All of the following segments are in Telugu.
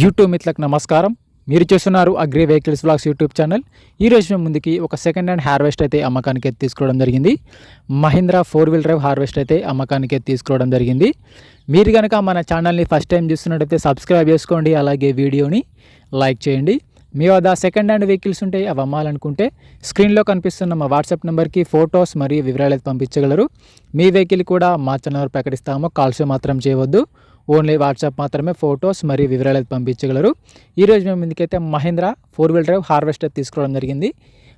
యూట్యూబ్ మిత్రులకు నమస్కారం. మీరు చూస్తున్నారు agri vehicles blogs YouTube channel. ఈ రోజు మేము ముందుకి ఒక సెకండ్ హ్యాండ్ హార్వెస్ట్ అయితే అమ్మకానికి అయితే తీసుకోవడం జరిగింది. Mahindra four wheel drive harvest అయితే అమ్మకానికి అయితే తీసుకోవడం జరిగింది. మీరు కనుక మన ఛానల్ని ఫస్ట్ టైం చూస్తున్నట్టయితే సబ్స్క్రైబ్ చేసుకోండి. అలాగే వీడియోని లైక్ చేయండి. మీ వద్ద సెకండ్ హ్యాండ్ వెహికల్స్ ఉంటే అవి అమ్మాలనుకుంటే స్క్రీన్లో కనిపిస్తున్న మా వాట్సాప్ నెంబర్కి ఫొటోస్ మరియు వివరాలు అయితే పంపించగలరు. మీ వెహికల్ కూడా మా ఛానల్ ప్రకటిస్తాము. కాల్స్ మాత్రం చేయవద్దు. ఓన్లీ వాట్సాప్ మాత్రమే ఫొటోస్ మరియు వివరాలు అయితే పంపించగలరు. ఈరోజు మేము ఇందుకైతే Mahindra four wheel drive harvester తీసుకోవడం జరిగింది.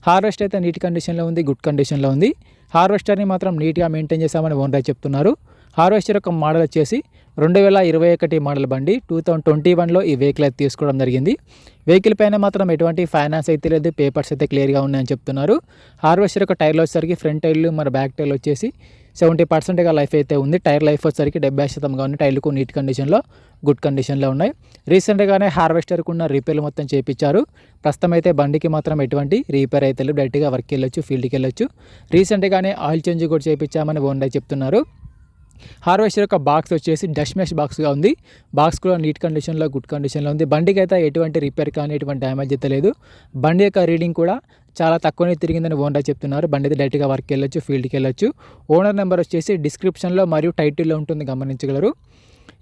హార్వెస్టర్ అయితే నీట్ కండిషన్లో ఉంది గుడ్ కండిషన్లో ఉంది. హార్వెస్టర్ని మాత్రం నీట్గా మెయింటైన్ చేశామని ఓనర్ చెప్తున్నారు. హార్వెస్టర్ యొక్క మోడల్ వచ్చేసి రెండు వేల ఇరవై ఒకటి మోడల్ బండి టూ థౌసండ్ ట్వంటీ వన్లో ఈ వెహికల్ అయితే తీసుకోవడం జరిగింది. వెహికల్ పైన మాత్రం ఎటువంటి ఫైనాన్స్ అయితే లేదు పేపర్స్ అయితే క్లియర్గా ఉన్నాయని చెప్తున్నారు. హార్వెస్టర్ యొక్క టైర్లు వచ్చేసరికి ఫ్రంట్ టైర్లు మరి బ్యాక్ టైర్లు వచ్చేసి సెవెంటీ పర్సెంట్గా లైఫ్ అయితే ఉంది. టైర్ లైఫ్ వచ్చేసరికి డెబ్బై శాతంగా ఉంది టైర్లకు నీట్ కండిషన్లో గుడ్ కండిషన్లో ఉన్నాయి. రీసెంట్గానే హార్వెస్టర్కు ఉన్న రిపేర్లు మొత్తం చేయించారు ప్రస్తుతం అయితే బండికి మాత్రం ఎటువంటి రిపేర్ అయితే లేదు. డైరెక్ట్గా వర్క్కి వెళ్ళొచ్చు ఫీల్డ్కి వెళ్ళొచ్చు. రీసెంట్గానే ఆయిల్ చేంజ్ కూడా చేయించామని ఓనర్ చెప్తున్నారు. హార్వెస్టర్ యొక్క బాక్స్ వచ్చేసి డస్ట్ మెష్ బాక్స్గా ఉంది. బాక్స్ కూడా నీట్ కండిషన్లో గుడ్ కండిషన్లో ఉంది. బండికి అయితే ఎటువంటి రిపేర్ కానీ ఎటువంటి డ్యామేజ్ అయితే లేదు. బండి యొక్క రీడింగ్ కూడా చాలా తక్కువనే తిరిగిందని ఓనర్ చెప్తున్నారు. బండి అయితే డైరెక్ట్గా వర్క్ వెళ్ళొచ్చు ఫీల్డ్కి వెళ్ళొచ్చు. ఓనర్ నెంబర్ వచ్చేసి డిస్క్రిప్షన్లో మరియు టైటిల్లో ఉంటుంది గమనించగలరు.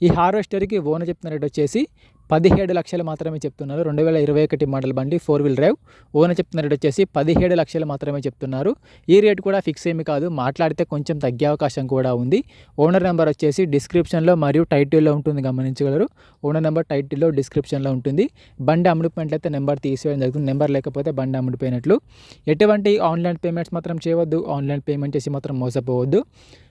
ఈ హార్వెస్టర్కి ఓనర్ చెప్తున్న రేట్ వచ్చేసి పదిహేడు లక్షలు మాత్రమే చెప్తున్నారు. రెండు వేల ఇరవై ఒకటి మోడల్ బండి ఫోర్ వీల్ డ్రైవ్ ఓనర్ చెప్తున్న రేట్ వచ్చేసి పదిహేడు లక్షలు మాత్రమే చెప్తున్నారు. ఈ రేట్ కూడా ఫిక్స్ ఏమి కాదు. మాట్లాడితే కొంచెం తగ్గే అవకాశం కూడా ఉంది. ఓనర్ నెంబర్ వచ్చేసి డిస్క్రిప్షన్లో మరియు టైటిల్లో ఉంటుంది. గమనించగలరు. ఓనర్ నెంబర్ టైటిల్లో డిస్క్రిప్షన్లో ఉంటుంది. బండి అమ్ముడిపోయినట్లయితే నెంబర్ తీసివేయడం జరుగుతుంది. నెంబర్ లేకపోతే బండి అమ్ముడిపోయినట్లు. ఎటువంటి ఆన్లైన్ పేమెంట్స్ మాత్రం చేయవద్దు. ఆన్లైన్ పేమెంట్ చేసి మాత్రం మోసపోవద్దు.